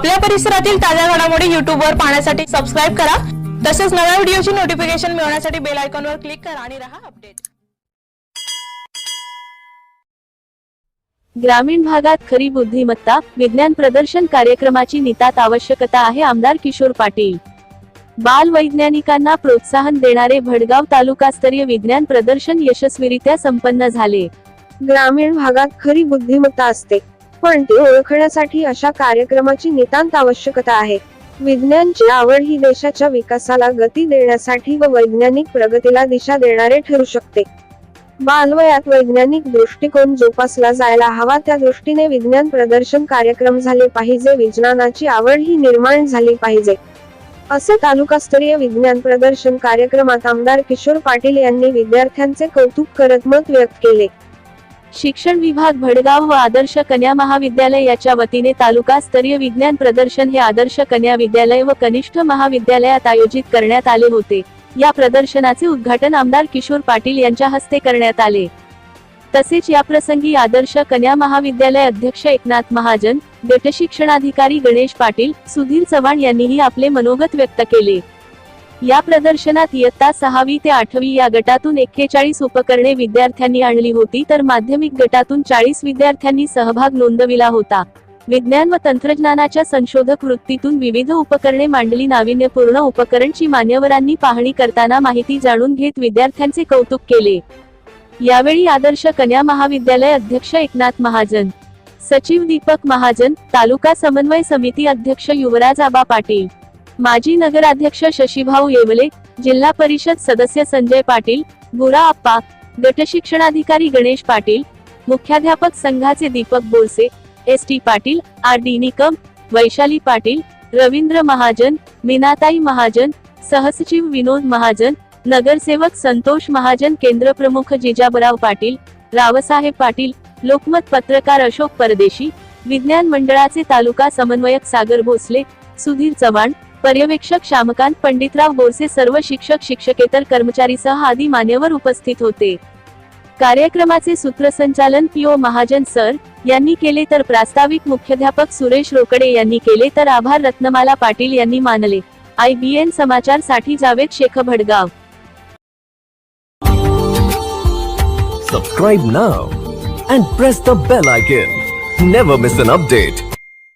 आपल्या परिसरातील ताज्या घडामोडी YouTube वर पाहण्यासाठी सबस्क्राईब करा. तसेच नव्या व्हिडिओची नोटिफिकेशन मिळवण्यासाठी बेल आयकॉनवर क्लिक करा आणि रहा अपडेट ग्रामीण भागात खरी बुद्धिमत्ता विज्ञान प्रदर्शन कार्यक्रमाची नितात आवश्यकता आहे आमदार किशोर पाटील. बाल वैज्ञानिकांना प्रोत्साहन देणारे भडगाव तालुकास्तरीय विज्ञान प्रदर्शन यशस्वीरित्या संपन्न झाले. ग्रामीण भागात खरी बुद्धिमत्ता असते. पण ते ओळखण्यासाठी अशा कार्यक्रमाची नितांत आवश्यकता आहे. विज्ञानची आवड ही देशाच्या विकासाला गती देण्यासाठी व वैज्ञानिक प्रगतीला दिशा देणारे ठरू शकते. बालवयात वैज्ञानिक दृष्टिकोन जोपासला जायला हवा त्या दृष्टीने विज्ञान प्रदर्शन कार्यक्रम झाले पाहिजे विज्ञानाची आवड ही निर्माण झाली पाहिजे. असे तालुकास्तरीय विज्ञान प्रदर्शन कार्यक्रमात आमदार किशोर पाटील यांनी विद्यार्थ्यांचे कौतुक करत मत व्यक्त केले. शिक्षण विभाग भडगाव व आदर्श कन्या महाविद्यालय याच्या वतीने तालुकास्तरीय विज्ञान प्रदर्शन हे आदर्श कन्या विद्यालय व कनिष्ठ महाविद्यालयात आयोजित करण्यात आले होते. या प्रदर्शनाचे उद्घाटन आमदार किशोर पाटील यांच्या हस्ते करण्यात आले. तसेच याप्रसंगी आदर्श कन्या महाविद्यालय अध्यक्ष एकनाथ महाजन गट शिक्षणाधिकारी गणेश पाटील सुधीर चव्हाण यांनीही आपले मनोगत व्यक्त केले. या प्रदर्शनात इयत्ता सहावी ते आठवी या गटातून एक्केचाळीस उपकरणे विद्यार्थ्यांनी आणली होती तर माध्यमिक गटातून चाळीस विद्यार्थ्यांनी सहभाग नोंदविला होता. विज्ञान व तंत्रज्ञानाच्या संशोधक वृत्तीतून विविध उपकरणे मांडली. नाविन्यपूर्ण उपकरणची मान्यवरांनी पाहणी करताना माहिती जाणून घेत विद्यार्थ्यांचे कौतुक केले. यावेळी आदर्श कन्या महाविद्यालय अध्यक्ष एकनाथ महाजन सचिव दीपक महाजन तालुका समन्वय समिती अध्यक्ष युवराज आबा पाटील माजी नगराध्यक्ष शशीभाऊ येवले जिल्हा परिषद सदस्य संजय पाटील बुरा आप्पा गटशिक्षणाधिकारी गणेश पाटील मुख्याध्यापक संघाचे Deepak Borse S T Patil R D Nikam Vaishali Patil Ravindra Mahajan Meenatai Mahajan सहसचिव विनोद महाजन नगरसेवक संतोष महाजन केंद्र प्रमुख जिजाबराव पाटील रावसाहेब पाटील लोकमत पत्रकार अशोक परदेशी विज्ञान मंडळाचे तालुका समन्वयक सागर भोसले सुधीर चव्हाण पर्यवेक्षक श्यामकांत पंडितराव बोरसे सर्व शिक्षक शिक्षकेतर कर्मचारीसह आदी मान्यवर उपस्थित होते. कार्यक्रमाचे सूत्रसंचालन पीओ महाजन सर यांनी केले तर प्रास्ताविक मुख्याध्यापक सुरेश रोकडे यांनी केले तर आभार रत्नमाला पाटील यांनी मानले. I B N समाचारसाठी Javed Shaikh Bhadgaon. Subscribe now and press the bell icon never miss an update